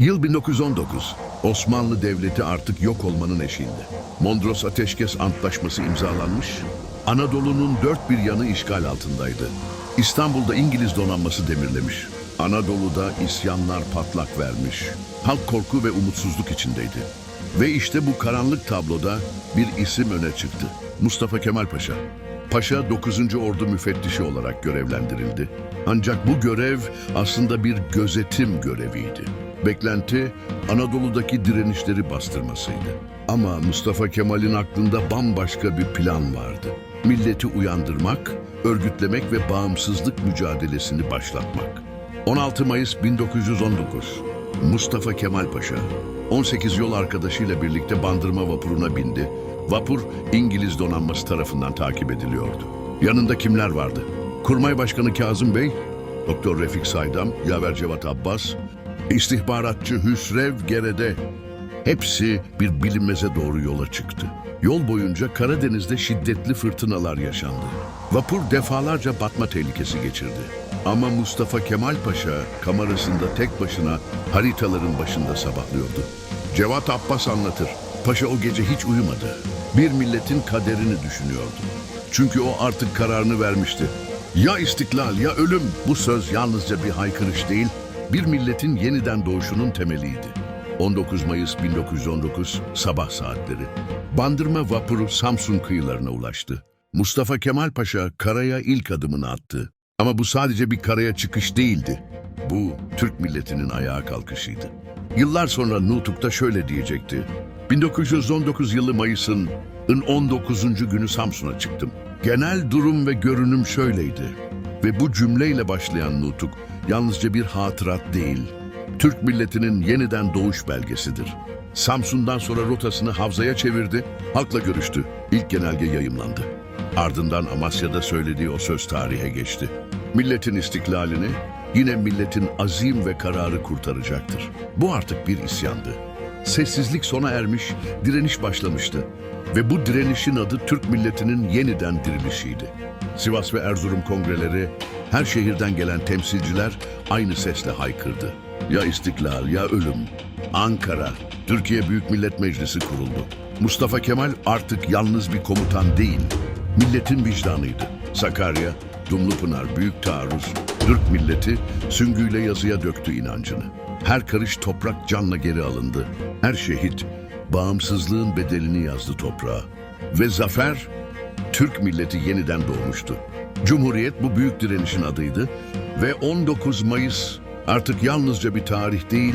Yıl 1919. Osmanlı Devleti artık yok olmanın eşiğinde. Mondros Ateşkes Antlaşması imzalanmış. Anadolu'nun dört bir yanı işgal altındaydı. İstanbul'da İngiliz donanması demirlemiş. Anadolu'da isyanlar patlak vermiş. Halk korku ve umutsuzluk içindeydi. Ve işte bu karanlık tabloda bir isim öne çıktı. Mustafa Kemal Paşa. Paşa 9. Ordu müfettişi olarak görevlendirildi. Ancak bu görev aslında bir gözetim göreviydi. Beklenti Anadolu'daki direnişleri bastırmasıydı. Ama Mustafa Kemal'in aklında bambaşka bir plan vardı. Milleti uyandırmak, örgütlemek ve bağımsızlık mücadelesini başlatmak. 16 Mayıs 1919 Mustafa Kemal Paşa 18 yol arkadaşıyla birlikte bandırma vapuruna bindi. Vapur İngiliz donanması tarafından takip ediliyordu. Yanında kimler vardı? Kurmay Başkanı Kazım Bey, Doktor Refik Saydam, Yaver Cevat Abbas, istihbaratçı Hüsrev Gerede. Hepsi bir bilinmeze doğru yola çıktı. Yol boyunca Karadeniz'de şiddetli fırtınalar yaşandı. Vapur defalarca batma tehlikesi geçirdi. Ama Mustafa Kemal Paşa kamerasında tek başına haritaların başında sabahlıyordu. Cevat Abbas anlatır. Paşa o gece hiç uyumadı. Bir milletin kaderini düşünüyordu. Çünkü o artık kararını vermişti. Ya istiklal ya ölüm. Bu söz yalnızca bir haykırış değil, bir milletin yeniden doğuşunun temeliydi. 19 Mayıs 1919 sabah saatleri. Bandırma vapuru Samsun kıyılarına ulaştı. Mustafa Kemal Paşa karaya ilk adımını attı. Ama bu sadece bir karaya çıkış değildi. Bu Türk milletinin ayağa kalkışıydı. Yıllar sonra Nutuk'ta şöyle diyecekti. 1919 yılı Mayıs'ın 19. günü Samsun'a çıktım. Genel durum ve görünüm şöyleydi. Ve bu cümleyle başlayan Nutuk yalnızca bir hatırat değil, Türk milletinin yeniden doğuş belgesidir. Samsun'dan sonra rotasını Havza'ya çevirdi, halkla görüştü. İlk genelge yayımlandı. Ardından Amasya'da söylediği o söz tarihe geçti. Milletin istiklalini, yine milletin azim ve kararı kurtaracaktır. Bu artık bir isyandı. Sessizlik sona ermiş, direniş başlamıştı. Ve bu direnişin adı Türk milletinin yeniden dirilişiydi. Sivas ve Erzurum kongreleri, her şehirden gelen temsilciler aynı sesle haykırdı. Ya istiklal ya ölüm. Ankara, Türkiye Büyük Millet Meclisi kuruldu. Mustafa Kemal artık yalnız bir komutan değil, milletin vicdanıydı. Sakarya, Dumlupınar, Büyük Taarruz, Türk milleti süngüyle yazıya döktü inancını. Her karış toprak canla geri alındı. Her şehit bağımsızlığın bedelini yazdı toprağa. Ve zafer, Türk milleti yeniden doğmuştu. Cumhuriyet bu büyük direnişin adıydı ve 19 Mayıs artık yalnızca bir tarih değil,